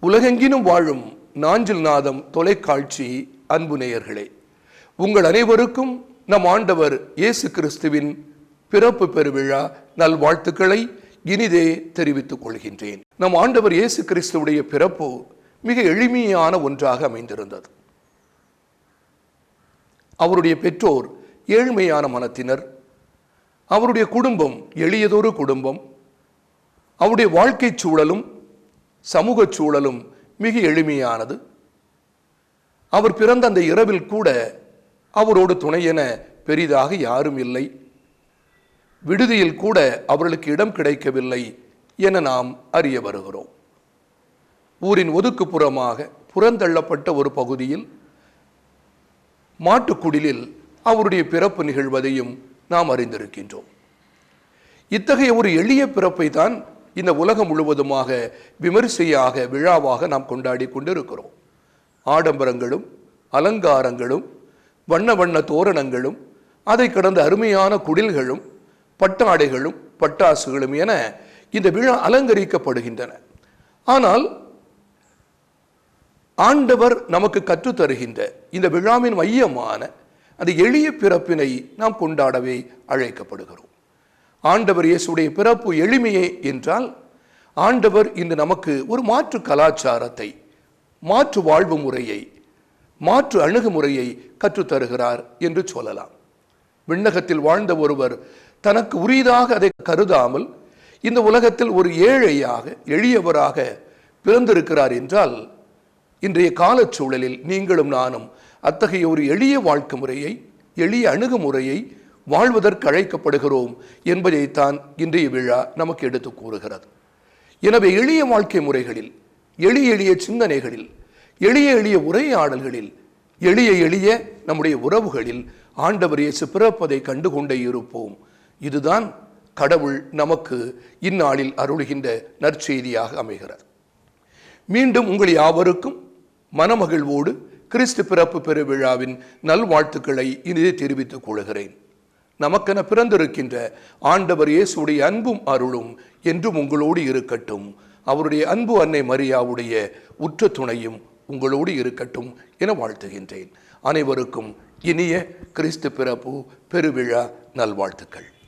உலகெங்கிலும் வாழும் நாஞ்சில் நாதம் தொலைக்காட்சி அன்பு நேயர்களே உங்கள் அனைவருக்கும் நம் ஆண்டவர் இயேசு கிறிஸ்துவின் பிறப்பு பெருவிழா நல்வாழ்த்துக்களை இனிதே தெரிவித்துக் கொள்கின்றேன். நம் ஆண்டவர் இயேசு கிறிஸ்துவுடைய பிறப்பு மிக எளிமையான ஒன்றாக அமைந்திருந்தது. அவருடைய பெற்றோர் ஏழ்மையான மனத்தினர். அவருடைய குடும்பம் எளியதொரு குடும்பம். அவருடைய வாழ்க்கைச் சூழலும் சமூக சூழலும் மிக எளிமையானது. அவர் பிறந்த அந்த இரவில் கூட அவரோடு துணையென பெரிதாக யாரும் இல்லை. விடுதியில் கூட அவர்களுக்கு இடம் கிடைக்கவில்லை என நாம் அறிய வருகிறோம். ஊரின் ஒதுக்குப்புறமாக புறந்தள்ளப்பட்ட ஒரு பகுதியில் மாட்டுக்குடிலில் அவருடைய பிறப்பு நிகழ்வதையும் நாம் அறிந்திருக்கின்றோம். இத்தகைய ஒரு எளிய பிறப்பை தான் இந்த உலகம் முழுவதுமாக விமரிசையாக விழாவாக நாம் கொண்டாடி கொண்டிருக்கிறோம். ஆடம்பரங்களும் அலங்காரங்களும் வண்ண வண்ண தோரணங்களும் அதை கடந்த அருமையான குடில்களும் பட்டாடைகளும் பட்டாசுகளும் என இந்த விழா அலங்கரிக்கப்படுகின்றன. ஆனால் ஆண்டவர் நமக்கு கற்றுத் தருகின்ற இந்த விழாவின் மையமான அந்த எளிய பிறப்பினை நாம் கொண்டாடவே அழைக்கப்படுகிறோம். ஆண்டவர் இயேசுடைய பிறப்பு எளிமையே என்றால் ஆண்டவர் இன்று நமக்கு ஒரு மாற்று கலாச்சாரத்தை மாற்று வாழ்வு முறையை மாற்று அணுகுமுறையை கற்றுத்தருகிறார் என்று சொல்லலாம். விண்ணகத்தில் வாழ்ந்த ஒருவர் தனக்கு உரியதாக அதை கருதாமல் இந்த உலகத்தில் ஒரு ஏழையாக எளியவராக பிறந்திருக்கிறார் என்றால் இன்றைய காலச்சூழலில் நீங்களும் நானும் அத்தகைய ஒரு எளிய வாழ்க்கை முறையை எளிய அணுகுமுறையை வாழ்வதற்கு அழைக்கப்படுகிறோம் என்பதைத்தான் இன்றைய விழா நமக்கு எடுத்து கூறுகிறது. எனவே எளிய வாழ்க்கை முறைகளில் எளிய எளிய சிந்தனைகளில் எளிய எளிய உரையாடல்களில் எளிய எளிய நம்முடைய உறவுகளில் ஆண்டவர் இயேசு பிறப்பதை கண்டுகொண்டே இருப்போம். இதுதான் கடவுள் நமக்கு இந்நாளில் அருளுகின்ற நற்செய்தியாக அமைகிறது. மீண்டும் உங்கள் யாவருக்கும் மனமகிழ்வோடு கிறிஸ்து பிறப்பு பெருவிழாவின் நல்வாழ்த்துக்களை இனிதே தெரிவித்துக் கொள்கிறேன். நமக்கென பிறந்திருக்கின்ற ஆண்டவர் இயேசுடைய அன்பும் அருளும் என்றும் உங்களோடு இருக்கட்டும். அவருடைய அன்பு அன்னை மரியாவுடைய உற்ற துணையும் உங்களோடு இருக்கட்டும் என வாழ்த்துகின்றேன். அனைவருக்கும் இனிய கிறிஸ்து பிறப்பு பெருவிழா நல்வாழ்த்துக்கள்.